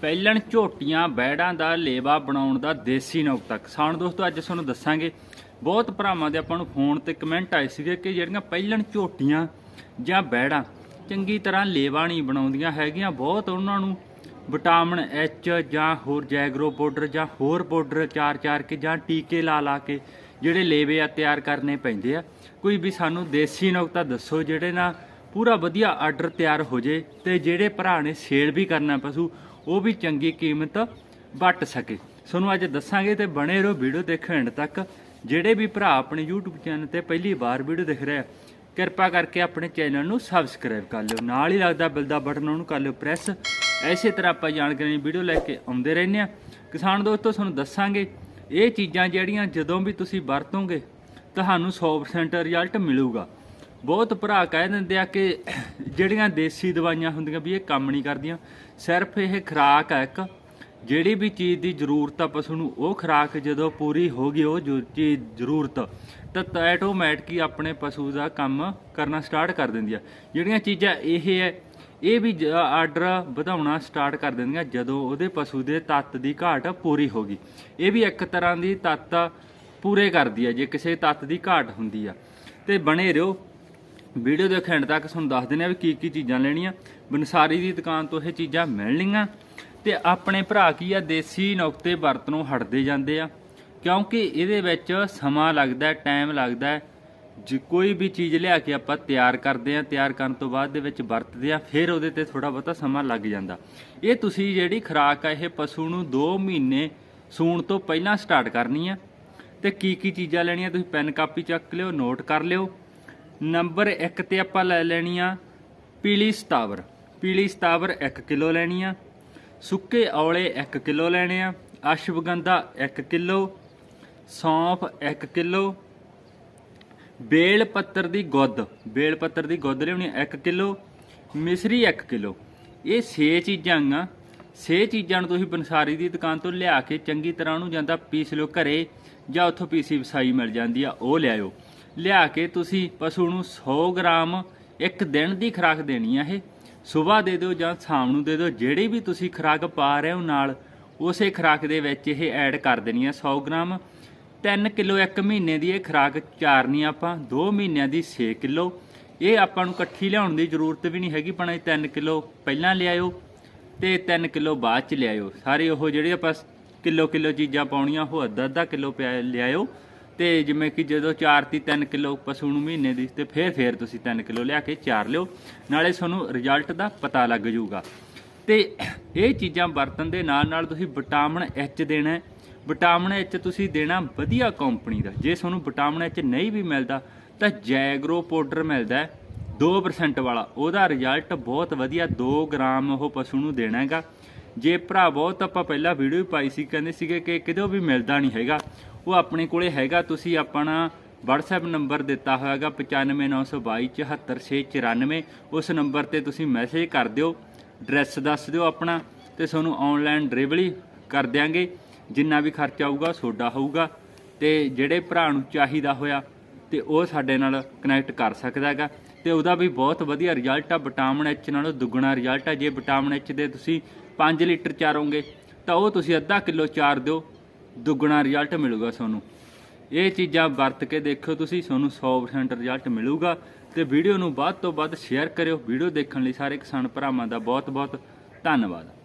ਪਹਿਲਣ ਝੋਟੀਆਂ, ਬੈੜਾਂ ਦਾ ਲੇਵਾ ਬਣਾਉਣ ਦਾ ਦੇਸੀ ਨੁਕਤਾ ਕਿਸਾਨ ਦੋਸਤੋ, ਅੱਜ ਤੁਹਾਨੂੰ ਦੱਸਾਂਗੇ, ਬਹੁਤ ਭਰਾਵਾਂ ਦੇ ਆਪਾਂ ਨੂੰ ਫੋਨ ਤੇ ਕਮੈਂਟ ਆਏ ਸੀਗੇ ਕਿ ਜਿਹੜੀਆਂ ਪਹਿਲਣ ਝੋਟੀਆਂ ਜਾਂ ਬੈੜਾਂ ਚੰਗੀ ਤਰ੍ਹਾਂ ਲੇਵਾ ਨਹੀਂ ਬਣਾਉਂਦੀਆਂ ਹੈਗੀਆਂ। ਬਹੁਤ ਉਹਨਾਂ ਨੂੰ ਵਿਟਾਮਿਨ ਐਚ ਜਾਂ ਹੋਰ ਜੈਗਰੋ ਪਾਊਡਰ ਜਾਂ ਹੋਰ ਪਾਊਡਰ ਚਾਰ ਚਾਰ ਕੇ ਜਾਂ ਟੀਕੇ ਲਾ ਲਾ ਕੇ ਜਿਹੜੇ ਲੇਵੇ ਆ ਤਿਆਰ ਕਰਨੇ ਪੈਂਦੇ ਆ। ਕੋਈ ਵੀ ਸਾਨੂੰ ਦੇਸੀ ਨੁਕਤਾ ਦੱਸੋ, ਜਿਹੜੇ ਨਾਲ ਪੂਰਾ ਵਧੀਆ ਆਰਡਰ ਤਿਆਰ ਹੋ ਜੇ ਤੇ ਜਿਹੜੇ ਭਰਾ ਨੇ ਸੇਲ ਵੀ ਕਰਨਾ ਪਸ਼ੂ, ਉਹ ਵੀ ਚੰਗੀ ਕੀਮਤ ਵੱਟ ਸਕੇ। ਤੁਹਾਨੂੰ ਅੱਜ ਦੱਸਾਂਗੇ ਤੇ ਬਣੇ ਰਹੋ ਵੀਡੀਓ ਦੇਖਣ ਤੱਕ। ਜਿਹੜੇ ਵੀ ਭਰਾ ਆਪਣੇ YouTube ਚੈਨਲ ਤੇ ਪਹਿਲੀ ਵਾਰ ਵੀਡੀਓ ਦੇਖ ਰਿਹਾ ਕਿਰਪਾ ਕਰਕੇ ਆਪਣੇ ਚੈਨਲ ਨੂੰ ਸਬਸਕ੍ਰਾਈਬ ਕਰ ਲਿਓ। ਨਾਲ ਹੀ ਲੱਗਦਾ ਬਿੱਲ ਦਾ ਬਟਨ ਉਹਨੂੰ ਕਰ ਲਿਓ ਪ੍ਰੈਸ ਐਸੇ ਤਰ੍ਹਾਂ ਆਪਾਂ ਜਾਣਕਾਰੀ ਦੀ ਵੀਡੀਓ ਲੈ ਕੇ ਆਉਂਦੇ ਰਹਿੰਦੇ ਆ। ਕਿਸਾਨ ਦੋਸਤੋ, ਤੁਹਾਨੂੰ ਦੱਸਾਂਗੇ, ਇਹ ਚੀਜ਼ਾਂ ਜਿਹੜੀਆਂ ਜਦੋਂ ਵੀ ਤੁਸੀਂ ਵਰਤੋਗੇ, ਤੁਹਾਨੂੰ 100% ਰਿਜ਼ਲਟ ਮਿਲੂਗਾ। ਬਹੁਤ ਭਰਾ ਕਹਿ ਦਿੰਦੇ ਆ ਕਿ ਜਿਹੜੀਆਂ ਦੇਸੀ ਦਵਾਈਆਂ ਹੁੰਦੀਆਂ ਵੀ ਇਹ ਕੰਮ ਨਹੀਂ ਕਰਦੀਆਂ, ਸਿਰਫ ਇਹ ਖੁਰਾਕ ਆ ਇੱਕ। ਜਿਹੜੀ ਵੀ ਚੀਜ਼ ਦੀ ਜ਼ਰੂਰਤ ਆ ਪਸ਼ੂ ਨੂੰ, ਉਹ ਖੁਰਾਕ ਜਦੋਂ ਪੂਰੀ ਹੋ ਗਈ, ਉਹ ਜੋ ਚੀਜ਼, ਜ਼ਰੂਰਤ। ਤਾਂ ਆਟੋਮੈਟਿਕ ਹੀ ਆਪਣੇ ਪਸ਼ੂ ਦਾ ਕੰਮ ਕਰਨਾ ਸਟਾਰਟ ਕਰ ਦਿੰਦੀ ਆ। ਜਿਹੜੀਆਂ ਚੀਜ਼ਾਂ ਇਹ ਹੈ, ਇਹ ਵੀ ਆਰਡਰ ਵਧਾਉਣਾ ਸਟਾਰਟ ਕਰ ਦਿੰਦੀਆਂ ਜਦੋਂ ਉਹਦੇ ਪਸ਼ੂ ਦੇ ਤੱਤ ਦੀ ਘਾਟ ਪੂਰੀ ਹੋ ਗਈ। ਇਹ ਵੀ ਇੱਕ ਤਰ੍ਹਾਂ ਦੀ ਤੱਤ ਪੂਰੇ ਕਰਦੀ ਆ, ਜੇ ਕਿਸੇ ਤੱਤ ਦੀ ਘਾਟ ਹੁੰਦੀ ਆ। ਤੇ ਬਣੇ ਰਹੋ। ਵੀਡੀਓ ਦੇ ਐਂਡ ਤੱਕ ਤੁਹਾਨੂੰ ਦੱਸ ਦਿੰਦੇ ਆ ਵੀ ਕੀ ਕੀ ਚੀਜ਼ਾਂ ਲੈਣੀਆਂ। ਬਨਸਾਰੀ ਦੀ ਦੁਕਾਨ ਤੋਂ ਇਹ ਚੀਜ਼ਾਂ ਮਿਲਣੀਆਂ ਤੇ ਆਪਣੇ ਭਰਾ ਕੀ ਆ, ਦੇਸੀ ਨੁਕਤੇ ਵਰਤਨੋਂ ਹਟਦੇ ਜਾਂਦੇ ਆ। ਕਿਉਂਕਿ ਇਹਦੇ ਵਿੱਚ ਸਮਾਂ ਲੱਗਦਾ ਟਾਈਮ ਲੱਗਦਾ ਜੇ ਕੋਈ ਵੀ ਚੀਜ਼ ਲਿਆ ਕੇ ਆਪਾਂ ਤਿਆਰ ਕਰਦੇ ਆ ਤਿਆਰ ਕਰਨ ਤੋਂ ਬਾਅਦ ਦੇ ਵਿੱਚ ਵਰਤਦੇ ਆ ਫਿਰ ਉਹਦੇ ਤੇ ਥੋੜਾ ਬਹੁਤਾ ਸਮਾਂ ਲੱਗ ਜਾਂਦਾ। ਇਹ ਤੁਸੀਂ ਜਿਹੜੀ ਖੁਰਾਕ ਆ, ਇਹ ਪਸ਼ੂ ਨੂੰ 2 ਮਹੀਨੇ ਸੂਣ ਤੋਂ ਪਹਿਲਾਂ ਸਟਾਰਟ ਕਰਨੀ ਆ। ਤੇ ਕੀ ਕੀ ਚੀਜ਼ਾਂ ਲੈਣੀਆਂ, ਤੁਸੀਂ ਪੈਨ ਕਾਪੀ ਚੱਕ ਲਿਓ ਨੋਟ ਕਰ ਲਿਓ। ਨੰਬਰ 1 ਤੇ ਆਪਾਂ ਲੈ ਲੈਣੀ ਆ ਪੀਲੀ ਸਤਾਵਰ। ਪੀਲੀ ਸਤਾਵਰ 1 ਕਿਲੋ ਲੈਣੀ ਆ। ਸੁੱਕੇ ਔਲੇ 1 ਕਿਲੋ ਲੈਣੇ ਆ। ਅਸ਼ਵਗੰਧਾ 1 ਕਿਲੋ। ਸੌਂਫ 1 ਕਿਲੋ। ਬੇਲ ਪੱਤਰ ਦੀ ਗੁੱਦ। ਬੇਲ ਪੱਤਰ ਦੀ ਗੁੱਦ ਲਿਆਉਣੀ 1 ਕਿਲੋ। ਮਿਸਰੀ 1 ਕਿਲੋ। ਇਹ 6 ਚੀਜ਼ਾਂ ਆ। 6 ਚੀਜ਼ਾਂ ਨੂੰ ਤੁਸੀਂ ਬਨਸਾਰੀ ਦੀ ਦੁਕਾਨ ਤੋਂ ਲਿਆ ਕੇ ਚੰਗੀ ਤਰ੍ਹਾਂ ਉਹਨੂੰ ਜਾਂਦਾ ਪੀਸ ਲਿਓ ਘਰੇ ਜਾਂ ਉੱਥੋਂ ਪੀਸੀ ਵਸਾਈ ਮਿਲ ਜਾਂਦੀ ਆ, ਉਹ ਲਿਆਇਓ ਲਿਆ ਕੇ ਤੁਸੀਂ ਪਸ਼ੂ ਨੂੰ 100 ਗ੍ਰਾਮ ਇੱਕ ਦਿਨ ਦੀ ਖੁਰਾਕ ਦੇਣੀ ਆ ਇਹ। ਸਵੇਰ ਦੇ ਦਿਓ ਜਾਂ ਸ਼ਾਮ ਨੂੰ ਦੇ ਦਿਓ, ਜਿਹੜੀ ਵੀ ਤੁਸੀਂ ਖੁਰਾਕ ਪਾ ਰਹੇ ਹੋ ਨਾਲ, ਉਸੇ ਖੁਰਾਕ ਦੇ ਵਿੱਚ ਇਹ ਐਡ ਕਰ ਦੇਣੀ ਆ 100 ਗ੍ਰਾਮ। 3 ਕਿਲੋ ਇੱਕ ਮਹੀਨੇ ਦੀ ਇਹ ਖੁਰਾਕ ਚਾਰਨੀ ਆਪਾਂ 2 ਮਹੀਨਿਆਂ ਦੀ 6 ਕਿਲੋ। ਇਹ ਆਪਾਂ ਨੂੰ ਇਕੱਠੀ ਲਿਆਉਣ ਦੀ ਜ਼ਰੂਰਤ ਵੀ ਨਹੀਂ ਹੈਗੀ ਪਣਾ 3 ਕਿਲੋ ਪਹਿਲਾਂ ਲਿਆਇਓ ਤੇ 3 ਕਿਲੋ ਬਾਅਦ ਚ ਲਿਆਇਓ। ਸਾਰੇ ਉਹ ਜਿਹੜੇ ਆਪਾਂ ਕਿਲੋ ਕਿਲੋ ਚੀਜ਼ਾਂ ਪਾਉਣੀਆਂ, ਉਹ ਅੱਧਾ ਅੱਧਾ ਕਿਲੋ ਪਿਆ ਲਿਆਇਓ। ਤੇ ਜਿਵੇਂ ਕਿ ਜਦੋਂ 4 ਤੀ 3 ਕਿਲੋ ਪਸ਼ੂ ਨੂੰ ਮਹੀਨੇ ਦੀ ਤੇ ਫੇਰ ਫੇਰ ਤੁਸੀਂ 3 ਕਿਲੋ ਲਿਆ ਕੇ ਚਾਰ ਲਿਓ। ਨਾਲੇ ਤੁਹਾਨੂੰ ਰਿਜ਼ਲਟ ਦਾ ਪਤਾ ਲੱਗ ਜਾਊਗਾ। ਤੇ ਇਹ ਚੀਜ਼ਾਂ ਵਰਤਣ ਦੇ ਨਾਲ ਨਾਲ ਤੁਸੀਂ ਵਿਟਾਮਿਨ ਐਚ ਦੇਣਾ ਹੈ। ਵਿਟਾਮਿਨ ਐਚ ਤੁਸੀਂ ਦੇਣਾ ਵਧੀਆ ਕੰਪਨੀ ਦਾ। ਜੇ ਤੁਹਾਨੂੰ ਵਿਟਾਮਿਨ ਐਚ ਨਹੀਂ ਵੀ ਮਿਲਦਾ, ਤਾਂ ਜੈਗਰੋ ਪਾਊਡਰ ਮਿਲਦਾ ਹੈ। 2% ਵਾਲਾ। ਉਹਦਾ ਰਿਜ਼ਲਟ ਬਹੁਤ ਵਧੀਆ। 2 ਗ੍ਰਾਮ ਉਹ ਪਸ਼ੂ ਨੂੰ ਦੇਣਾ ਹੈਗਾ। ਜੇ ਭਰਾ ਬਹੁਤ ਆਪਾਂ ਪਹਿਲਾਂ ਵੀਡੀਓ ਵੀ ਪਾਈ ਸੀ, ਕਹਿੰਦੇ ਸੀਗੇ ਕਿ ਕਿਤੇ ਵੀ ਮਿਲਦਾ ਨਹੀਂ ਹੈਗਾ। ਉਹ ਆਪਣੇ ਕੋਲੇ ਹੈਗਾ, ਤੁਸੀਂ ਆਪਣਾ WhatsApp ਨੰਬਰ ਦਿੱਤਾ ਹੋਇਆਗਾ 9592274694 ਉਸ ਨੰਬਰ ਤੇ ਤੁਸੀਂ ਮੈਸੇਜ ਕਰ ਦਿਓ ਐਡਰੈਸ ਦੱਸ ਦਿਓ ਆਪਣਾ, ਤੇ ਤੁਹਾਨੂੰ ਆਨਲਾਈਨ ਡਿਲੀਵਰੀ ਕਰ ਦਿਆਂਗੇ। ਜਿੰਨਾ ਵੀ ਖਰਚਾ ਆਊਗਾ ਤੁਹਾਡਾ ਹੋਊਗਾ, ਤੇ ਜਿਹੜੇ ਭਰਾ ਨੂੰ ਚਾਹੀਦਾ ਹੋਇਆ, ਤੇ ਉਹ ਸਾਡੇ ਨਾਲ ਕਨੈਕਟ ਕਰ ਸਕਦਾ ਹੈਗਾ। ਤੇ ਉਹਦਾ ਵੀ ਬਹੁਤ ਵਧੀਆ ਰਿਜ਼ਲਟ ਆ ਵਿਟਾਮਿਨ ਐਚ ਨਾਲੋਂ ਦੁੱਗਣਾ ਰਿਜ਼ਲਟ ਆ। ਜੇ ਵਿਟਾਮਿਨ ਐਚ ਦੇ ਤੁਸੀਂ 5 ਲੀਟਰ ਚਾਰੋਗੇ, ਤਾਂ ਉਹ ਤੁਸੀਂ ਅੱਧਾ ਕਿਲੋ ਚਾਰ ਦਿਓ। ਦੁੱਗਣਾ ਰਿਜ਼ਲਟ ਮਿਲੂਗਾ ਤੁਹਾਨੂੰ। ਇਹ ਚੀਜ਼ਾਂ ਵਰਤ ਕੇ ਦੇਖਿਓ ਤੁਸੀਂ, ਤੁਹਾਨੂੰ 100% ਰਿਜ਼ਲਟ ਮਿਲੂਗਾ ਤੇ ਵੀਡੀਓ ਨੂੰ ਵੱਧ ਤੋਂ ਵੱਧ ਸ਼ੇਅਰ ਕਰਿਓ। ਵੀਡੀਓ ਦੇਖਣ ਲਈ ਸਾਰੇ ਕਿਸਾਨ ਭਰਾਵਾਂ ਦਾ ਬਹੁਤ ਬਹੁਤ ਧੰਨਵਾਦ।